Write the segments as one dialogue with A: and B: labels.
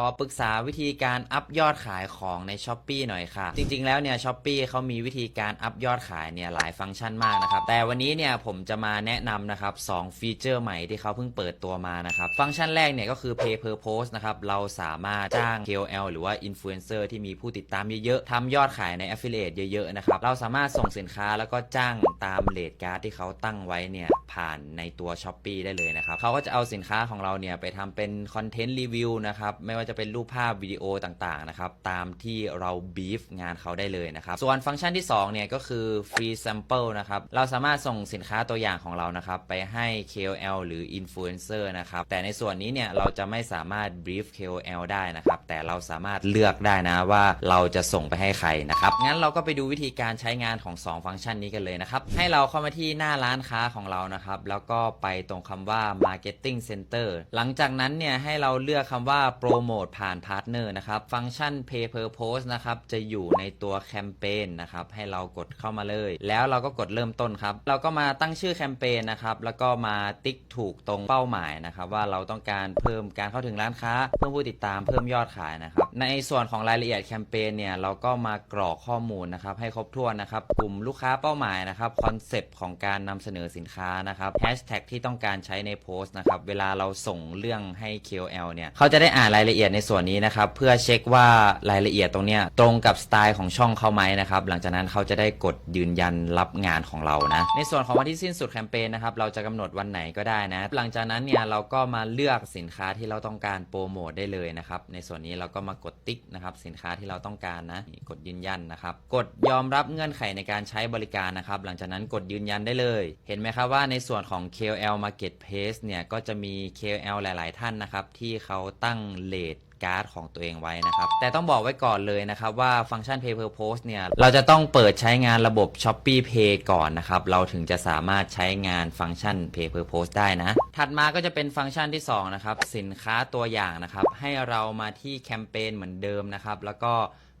A: ขอปรึกษาวิธีการอัพยอดขายของใน s h อ p e e หน่อยค่ะ จริงๆ แล้วเนี่ย s h อ p e e เขามีวิธีการอัพยอดขายเนี่ยหลายฟังก์ชันมากนะครับ แต่วันนี้เนี่ยผมจะมาแนะนำนะครับ2ฟีเจอร์ใหม่ที่เขาเพิ่งเปิดตัวมานะครับ ฟังก์ชันแรกเนี่ยก็คือ pay per post นะครับ เราสามารถจ้าง KOL หรือว่า influencer ที่มีผู้ติดตามเยอะๆทำยอดขายใน affiliate เยอะๆ นะครับ เราสามารถส่งสินค้าแล้วก็จ้างตามเลทการ์ดที่เขาตั้งไว้เนี่ยผ่านในตัว s h อ p e e ได้เลยนะครับเขาก็จะเอาสินค้าของเราเนี่ยไปทำเป็นคอนเทนต์รีวิวนะครับไม่ว่าจะเป็นรูปภาพวิดีโอต่างๆนะครับตามที่เราบีฟงานเขาได้เลยนะครับส่วนฟังก์ชันที่2เนี่ยก็คือ free sample นะครับเราสามารถส่งสินค้าตัวอย่างของเรานะครับไปให้ KOL หรือ influencer นะครับแต่ในส่วนนี้เนี่ยเราจะไม่สามารถ brief KOL ได้นะครับแต่เราสามารถเลือกได้นะว่าเราจะส่งไปให้ใครนะครับงั้นเราก็ไปดูวิธีการใช้งานของ 2 ฟังก์ชันนี้กันเลยนะครับให้เราเข้ามาที่หน้าร้านค้าของเรานะครับแล้วก็ไปตรงคำว่า marketing center หลังจากนั้นเนี่ยให้เราเลือกคำว่า promote ผ่าน partner นะครับ ฟังก์ชัน pay per post นะครับจะอยู่ในตัวแคมเปญนะครับให้เรากดเข้ามาเลย แล้วเราก็กดเริ่มต้นครับ เราก็มาตั้งชื่อแคมเปญนะครับแล้วก็มาติ๊กถูกตรงเป้าหมายนะครับว่าเราต้องการเพิ่มการเข้าถึงร้านค้า เพิ่มผู้ติดตามเพิ่มยอดขายนะครับในส่วนของรายละเอียดแคมเปญเนี่ยเราก็มากรอกข้อมูลนะครับให้ครบถ้วนนะครับกลุ่มลูกค้าเป้าหมายนะครับคอนเซปต์ของการนำเสนอสินค้านะครับแฮชแท็กที่ต้องการใช้ในโพสต์นะครับเวลาเราส่งเรื่องให้ KOL เนี่ยเขาจะได้อ่านรายละเอียดในส่วนนี้นะครับ เพื่อเช็คว่ารายละเอียดตรงเนี้ยตรงกับสไตล์ของช่องเขาไหมนะครับ หลังจากนั้นเขาจะได้กดยืนยันรับงานของเรานะ ในส่วนของวันที่สิ้นสุดแคมเปญนะครับ เราจะกำหนดวันไหนก็ได้นะ หลังจากนั้นเนี่ยเราก็มาเลือกสินค้าที่เราต้องการโปรโมทได้เลยนะครับ ในส่วนนี้เราก็มากดติ๊กนะครับ สินค้าที่เราต้องการนะกดยืนยันนะครับ กดยอมรับเงื่อนไขในการใช้บริการนะครับ หลังจากนั้นกดยืนยันได้เลย เห็นไหมครับว่าในส่วนของ KOL Marketplace เนี่ยก็จะมี KOL หลาย ๆ ท่านนะครับที่เขาตั้งเลท การ์ดของตัวเองไว้นะครับ แต่ต้องบอกไว้ก่อนเลยนะครับว่าฟังก์ชัน Pay per Post เนี่ย เราจะต้องเปิดใช้งานระบบ Shopee Pay ก่อนนะครับ เราถึงจะสามารถใช้งานฟังก์ชัน Pay per Post ได้นะ ถัดมาก็จะเป็นฟังก์ชันที่ 2 นะครับ สินค้าตัวอย่างนะครับ ให้เรามาที่แคมเปญเหมือนเดิมนะครับ แล้วก็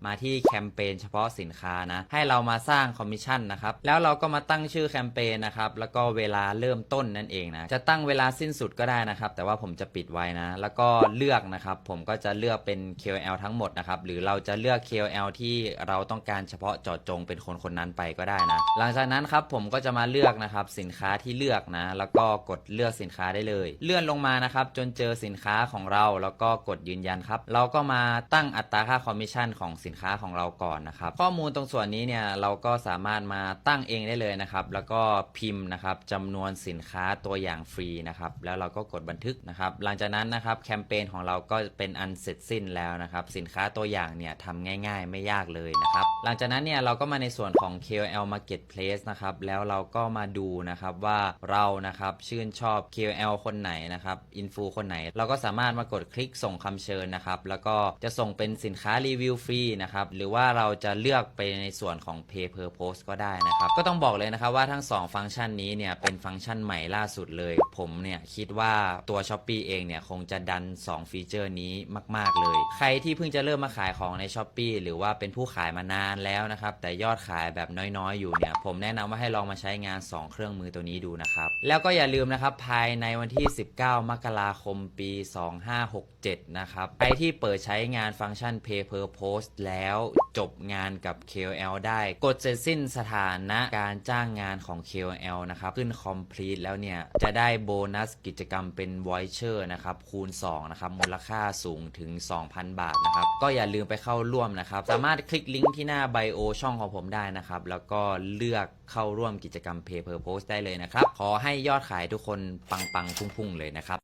A: มาที่แคมเปญเฉพาะสินค้านะ ให้เรามาสร้างคอมมิชชั่นนะครับ แล้วเราก็มาตั้งชื่อแคมเปญนะครับ แล้วก็เวลาเริ่มต้นนั่นเองนะ จะตั้งเวลาสิ้นสุดก็ได้นะครับ แต่ว่าผมจะปิดไว้นะ แล้วก็เลือกนะครับ ผมก็จะเลือกเป็น KOL ทั้งหมดนะครับ หรือเราจะเลือก KOL ที่เราต้องการเฉพาะเจาะจงเป็นคนคนนั้นไปก็ได้นะ หลังจากนั้นครับผมก็จะมาเลือกนะครับสินค้าที่เลือกนะ แล้วก็กดเลือกสินค้าได้เลย เลื่อนลงมานะครับจนเจอสินค้าของเราแล้วก็กดยืนยันครับ เราก็มาตั้งอัตราค่าคอมมิชชั่นของสินค้าของเราก่อนนะครับ ข้อมูลตรงส่วนนี้เนี่ยเราก็สามารถมาตั้งเองได้เลยนะครับ แล้วก็พิมพ์นะครับจำนวนสินค้าตัวอย่างฟรีนะครับ แล้วเราก็กดบันทึกนะครับ หลังจากนั้นนะครับแคมเปญของเราก็เป็นอันเสร็จสิ้นแล้วนะครับ สินค้าตัวอย่างเนี่ยทำง่าย ๆ ไม่ยากเลยนะครับ หลังจากนั้นเนี่ยเราก็มาในส่วนของ KOL Marketplace นะครับ แล้วเราก็มาดูนะครับว่าเรานะครับชื่นชอบ KOL คนไหนนะครับอินฟูคนไหน เราก็สามารถมากดคลิกส่งคำเชิญนะครับ แล้วก็จะส่งเป็นสินค้ารีวิวฟรีนะครับ หรือว่าเราจะเลือกไปในส่วนของ Pay per Post ก็ได้นะครับ ก็ต้องบอกเลยนะครับว่าทั้ง 2 ฟังก์ชันนี้เนี่ยเป็นฟังก์ชันใหม่ล่าสุดเลย ผมเนี่ยคิดว่าตัว s h อ p e e เองเนี่ยคงจะดัน 2 ฟีเจอร์นี้มาก ๆ เลย ใครที่เพิ่งจะเริ่มมาขายของใน s h อ p e e หรือว่าเป็นผู้ขายมานานแล้วนะครับ แต่ยอดขายแบบน้อยๆ อยู่เนี่ยผมแนะนำว่าให้ลองมาใช้งาน 2 เครื่องมือตัวนี้ดูนะครับแล้วก็อย่าลืมนะครับภายในในวันที่ 19 มกราคมปี 2567 นะครับ ใครที่เปิดใช้งานฟังก์ชัน Pay per Post แล้วจบงานกับ KOL ได้กดเสร็จสิ้นสถานะการจ้างงานของ KOL นะครับ ขึ้น complete แล้วเนี่ย จะได้โบนัสกิจกรรมเป็น voucher นะครับ คูณ 2 นะครับ มูลค่าสูงถึง 2,000 บาทนะครับ ก็อย่าลืมไปเข้าร่วมนะครับ สามารถคลิกลิงก์ที่หน้าไบโอช่องของผมได้นะครับ แล้วก็เลือกเข้าร่วมกิจกรรม Pay per Post ได้เลยนะครับ ขอให้ยอดขายทุกคนปังปังๆ พุ่งๆ เลยนะครับ